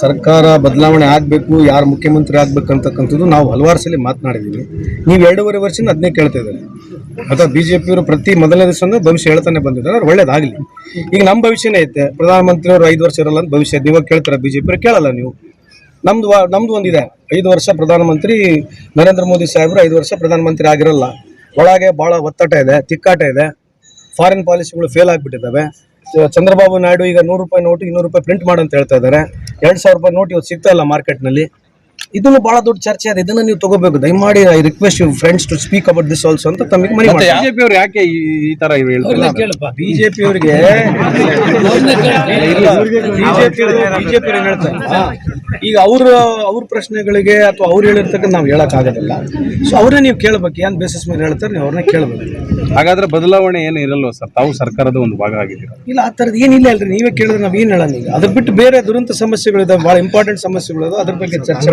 ಸರ್ಕಾರ ಬದಲಾವಣೆ ಆಗಬೇಕು, ಯಾರು ಮುಖ್ಯಮಂತ್ರಿ ಆಗ್ಬೇಕು ಅಂತಕ್ಕಂಥದ್ದು ನಾವು ಹಲವಾರು ಸಲ ಮಾತನಾಡಿದ್ದೀವಿ ನೀವು ಎರಡೂವರೆ ವರ್ಷದಿಂದ ಅದನ್ನೇ ಕೇಳ್ತಾ ಇದ್ದಾರೆ. ಅಥವಾ ಬಿ ಜೆ ಪಿಯವರು ಪ್ರತಿ ಮೊದಲನೇ ದಿವಸ ಭವಿಷ್ಯ ಹೇಳ್ತಾನೆ ಬಂದಿದ್ದಾರೆ, ಅವ್ರು ಒಳ್ಳೇದಾಗಲಿ. ಈಗ ನಮ್ಮ ಭವಿಷ್ಯನೇ ಐತೆ. ಪ್ರಧಾನಮಂತ್ರಿ ಅವರು ಐದು ವರ್ಷ ಇರಲ್ಲ ಅಂತ ಭವಿಷ್ಯ ನೀವಾಗ ಕೇಳ್ತಾರೆ ಬಿ ಜೆ ಪಿಯವ್ರು ಕೇಳಲ್ಲ ನೀವು. ನಮ್ದು ನಮ್ದು ಒಂದಿದೆ. ಐದು ವರ್ಷ ಪ್ರಧಾನಮಂತ್ರಿ, ನರೇಂದ್ರ ಮೋದಿ ಸಾಹೇಬರು ಐದು ವರ್ಷ ಪ್ರಧಾನಮಂತ್ರಿ ಆಗಿರಲ್ಲ. ಒಳಗೆ ಭಾಳ ಒತ್ತಟ ಇದೆ, ತಿಕ್ಕಾಟ ಇದೆ. ಫಾರಿನ್ ಪಾಲಿಸಿಗಳು ಫೇಲ್ ಆಗಿಬಿಟ್ಟಿದ್ದಾವೆ. ಚಂದ್ರಬಾಬು ನಾಯ್ಡು ಈಗ ನೂರು ರೂಪಾಯಿ ನೋಟು ಇನ್ನೂರು ರೂಪಾಯಿ ಪ್ರಿಂಟ್ ಮಾಡಂತ ಹೇಳ್ತಾ ಇದ್ದಾರೆ. ಎರಡು ಸಾವಿರ ರೂಪಾಯಿ ನೋಟ್ ಇವತ್ತು ಸಿಗ್ತಾ ಇಲ್ಲ ಮಾರ್ಕೆಟ್ನಲ್ಲಿ. ಇದನ್ನು ಬಹಳ ದೊಡ್ಡ ಚರ್ಚೆ ಇದೆ ಇದನ್ನ ನೀವು ತಗೋಬೇಕು. ದಯಮಾಡಿ I request you friends to speak about this also ಅಂತ ತಮಗೆ ಮನೆ ಬಿಜೆಪಿ ಅವ್ರು ಯಾಕೆ ಈ ತರ ಬಿಜೆಪಿ ಅವರಿಗೆ ಬಿಜೆಪಿ ಬಿಜೆಪಿ ಹೇಳ್ತಾರೆ? ಈಗ ಅವ್ರ ಅವ್ರ ಪ್ರಶ್ನೆಗಳಿಗೆ ಅಥವಾ ಅವ್ರು ಹೇಳಿರ್ತಕ್ಕಂಥ ನಾವು ಹೇಳಕ್ ಆಗೋದಿಲ್ಲ ಸೊ ಅವ್ರನ್ನೇ ನೀವು ಕೇಳ್ಬೇಕು. ಏನ್ ಬೇಸಿಸ್ ಮೇಲೆ ಹೇಳ್ತಾರೆ ನೀವು ಅವ್ರನ್ನ ಕೇಳ್ಬೇಕು. ಹಾಗಾದ್ರೆ ಬದಲಾವಣೆ ಏನು ಇರಲ್ವ ಸರ್? ತಾವು ಸರ್ಕಾರದ ಒಂದು ಭಾಗ ಆಗಿದ್ದೀರಾ? ಇಲ್ಲ ಆ ಥರದ್ದು ಏನಿಲ್ಲ ಅಲ್ರಿ. ನೀವೇ ಕೇಳಿದ್ರೆ ನಾವು ಏನು ಹೇಳೋಣ ಈಗ? ಅದ್ರ ಬಿಟ್ಟು ಬೇರೆ ದುರಂತ ಸಮಸ್ಯೆಗಳಿದಾವೆ. ಭಾಳ ಇಂಪಾರ್ಟೆಂಟ್ ಸಮಸ್ಯೆಗಳಿದಾವೆ. ಅದ್ರ ಬಗ್ಗೆ ಚರ್ಚೆ